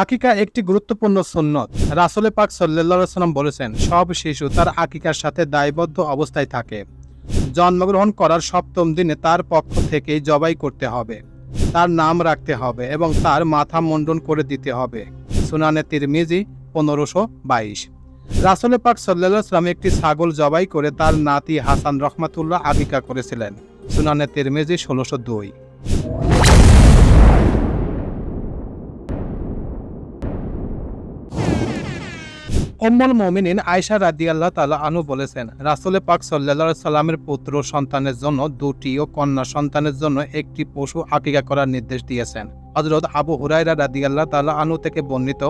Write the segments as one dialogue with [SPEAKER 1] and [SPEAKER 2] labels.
[SPEAKER 1] আকিকা একটি গুরুত্বপূর্ণ সুন্নত। রাসুলে পাক সাল্লাম বলেছেন, সব শিশু তার আকিকার সাথে দায়বদ্ধ অবস্থায় থাকে। জন্মগ্রহণ করার সপ্তম দিনে তার পক্ষ থেকেই জবাই করতে হবে। তার নাম রাখতে হবে এবং তার মাথা মুন্ডন করে দিতে হবে। সুনানে তিরমিজি পনেরোশো বাইশ। রাসুলে পাক সাল্লাহ সাল্লাম একটি ছাগল জবাই করে তার নাতি হাসান রহমাতুল্লাহ আকিকা করেছিলেন। সুনানে তিরমিজি ষোলোশো দুই। উম্মুল মমিনিন আয়সা রাদিয়াল্লাহ তালা আনু বলেছেন, রাসুলে পাক সাল্লা সাল্লামের পুত্র সন্তানের জন্য দুটি ও কন্যা সন্তানের জন্য একটি পশু আকিকা করার নির্দেশ দিয়েছেন। হজরত আবু হুরাইরা রাদিয়াল্লাহ তালা আনু থেকে বর্ণিত,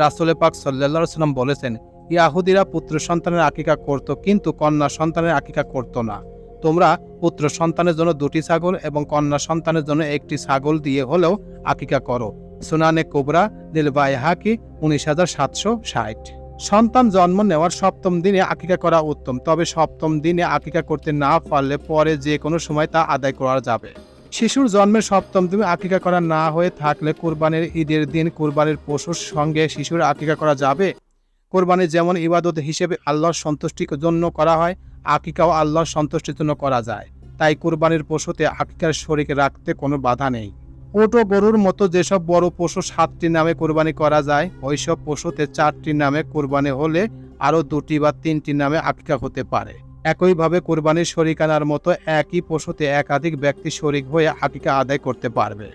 [SPEAKER 1] রাসুলে পাক সাল্লা সাল্লাম বলেছেন, ইয়াহুদিরা পুত্র সন্তানের আকিকা করত কিন্তু কন্যা সন্তানের আকিকা করত না। তোমরা পুত্র সন্তানের জন্য দুটি ছাগল এবং কন্যা সন্তানের জন্য একটি ছাগল দিয়ে হলেও আকিকা করো। সুনানে কোবরা দিল হাকি উনিশ হাজার সাতশো ষাট। সন্তান জন্ম নেওয়ার সপ্তম দিনে আকিকা করা উত্তম, তবে সপ্তম দিনে আকিকা করতে না পারলে পরে যে কোনো সময় তা আদায় করা যাবে। শিশুর জন্মের সপ্তম দিনে আকিকা করা না হয়ে থাকলে কোরবানির ঈদের দিন কোরবানির পশুর সঙ্গে শিশুর আকিকা করা যাবে। কোরবানি যেমন ইবাদত হিসেবে আল্লাহর সন্তুষ্টির জন্য করা হয়, আকিকাও আল্লাহর সন্তুষ্টির জন্য করা যায়। তাই কোরবানির পশুতে আকিকার শরীক রাখতে কোনো বাধা নেই। ওট গরুর মতো যেসব বড় পশু সাতটি নামে কোরবানি করা যায়, ওইসব পশুতে চারটি নামে কোরবানি হলে আরও দুটি বা তিনটি নামে আকিকা হতে পারে। একইভাবে কোরবানির শরিকানার মতো একই পশুতে একাধিক ব্যক্তি শরিক হয়ে আকিকা আদায় করতে পারবে।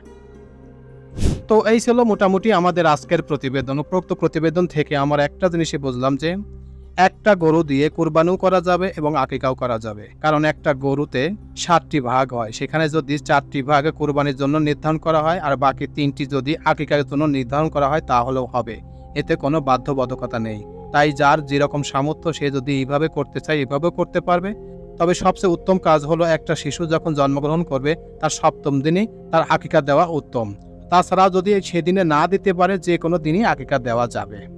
[SPEAKER 1] তো এই ছিল মোটামুটি আমাদের আজকের প্রতিবেদন। উপরোক্ত প্রতিবেদন থেকে আমার একটা জিনিসই বুঝলাম যে একটা গরু দিয়ে কোরবানিও করা যাবে এবং আকিকাও করা যাবে। কারণ একটা গরুতে সাতটি ভাগ হয়। সেখানে যদি চারটি ভাগ কোরবানির জন্য নির্ধারণ করা হয় আর বাকি তিনটি যদি আকিকার জন্য নির্ধারণ করা হয়, তাহলেও হবে। এতে কোনো বাধ্যবাধকতা নেই। তাই যার যেরকম সামর্থ্য, সে যদি এইভাবে করতে চায়, এভাবেও করতে পারবে। তবে সবচেয়ে উত্তম কাজ হলো একটা শিশু যখন জন্মগ্রহণ করবে, তার সপ্তম দিনই তার আকিকা দেওয়া উত্তম। তাছাড়া যদি সেদিনে না দিতে পারে, যে কোনো দিনই আকিকা দেওয়া যাবে।